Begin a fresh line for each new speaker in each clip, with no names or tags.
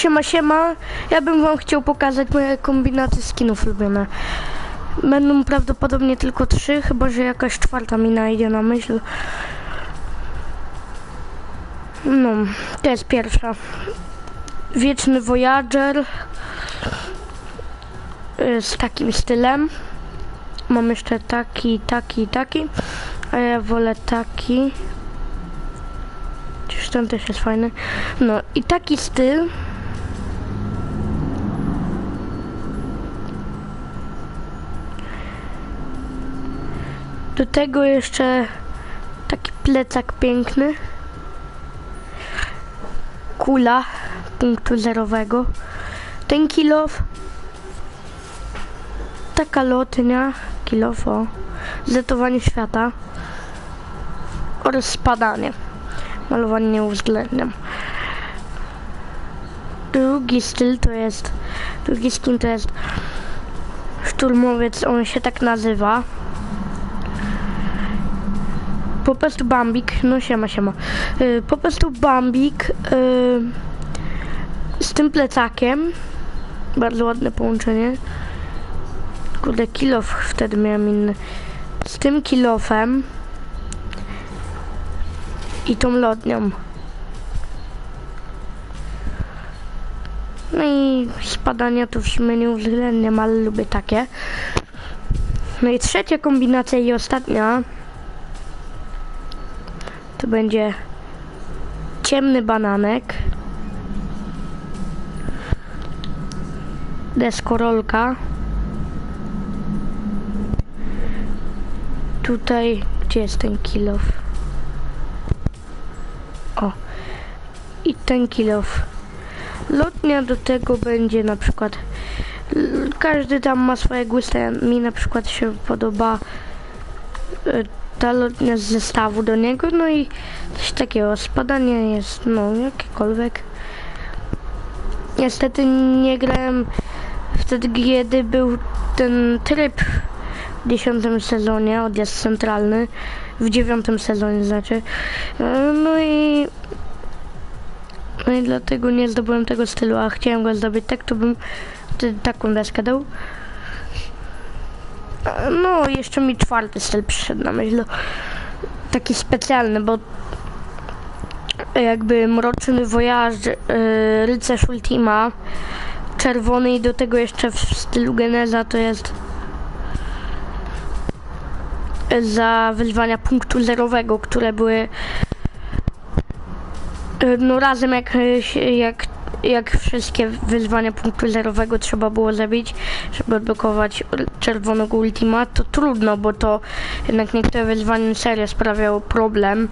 Siema, siema. Ja bym wam chciał pokazać moje kombinacje skinów ulubione. Będą prawdopodobnie tylko trzy, chyba że jakaś czwarta mi najdzie na myśl. No, to jest pierwsza. Wieczny Voyager z takim stylem. Mam jeszcze taki, taki, taki. A ja wolę taki. Czyż ten też jest fajny. No i taki styl. Do tego jeszcze taki plecak piękny. Kula punktu zerowego. Ten kilof. Taka lotnia. Kilof, o. Świata. Oraz spadanie. Malowanie nie uwzględniam. Drugi styl to jest. Drugi skin to jest. Szturmowiec, on się tak nazywa. Po prostu Bambik, no siema, siema. Y, po prostu Bambik y, z tym plecakiem. Bardzo ładne połączenie. Kurde, kilof wtedy miałem inny. Z tym kilofem i tą lodnią. No i spadania to w nie uwzględniam, ale lubię takie. No i trzecia kombinacja i ostatnia to będzie ciemny bananek, deskorolka, tutaj, gdzie jest ten kilof? O, i ten kilof. Lotnia do tego będzie na przykład, każdy tam ma swoje gusty, mi na przykład się podoba ta lotnia z zestawu do niego, no i coś takiego, spadanie jest, no, jakiekolwiek. Niestety nie grałem wtedy, kiedy był ten tryb w dziesiątym sezonie, odjazd centralny, w dziewiątym sezonie znaczy. E, No i no i dlatego nie zdobyłem tego stylu, a chciałem go zdobyć tak, to bym wtedy taką deskę dał. E, No, jeszcze mi czwarty styl przyszedł na myśl. Taki specjalny, bo jakby Mroczny Voyage, yy, Rycerz Ultima, czerwony i do tego jeszcze w stylu Geneza to jest za wyzwania punktu zerowego, które były yy, no razem jak, jak, jak wszystkie wyzwania punktu zerowego trzeba było zabić, żeby odblokować czerwonego ultima, to trudno, bo to jednak niektóre wyzwania serio sprawiało problem,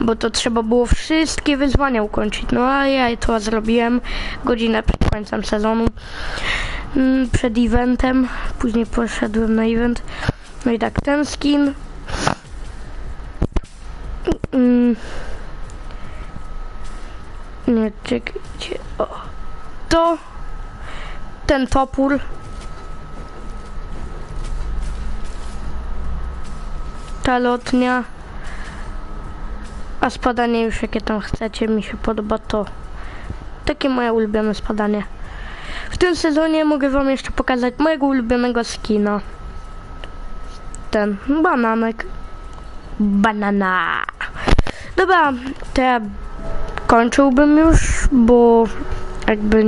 bo to trzeba było wszystkie wyzwania ukończyć. No a ja to zrobiłem godzinę przed końcem sezonu, mm, przed eventem, później poszedłem na event. No i tak, ten skin. Mm, nie, czekajcie. To ten topór. Ta lotnia. A spadanie już jakie tam chcecie, mi się podoba to. Takie moje ulubione spadanie. W tym sezonie mogę wam jeszcze pokazać mojego ulubionego skina. Ten bananek. Banana. Dobra, to ja kończyłbym już, bo jakby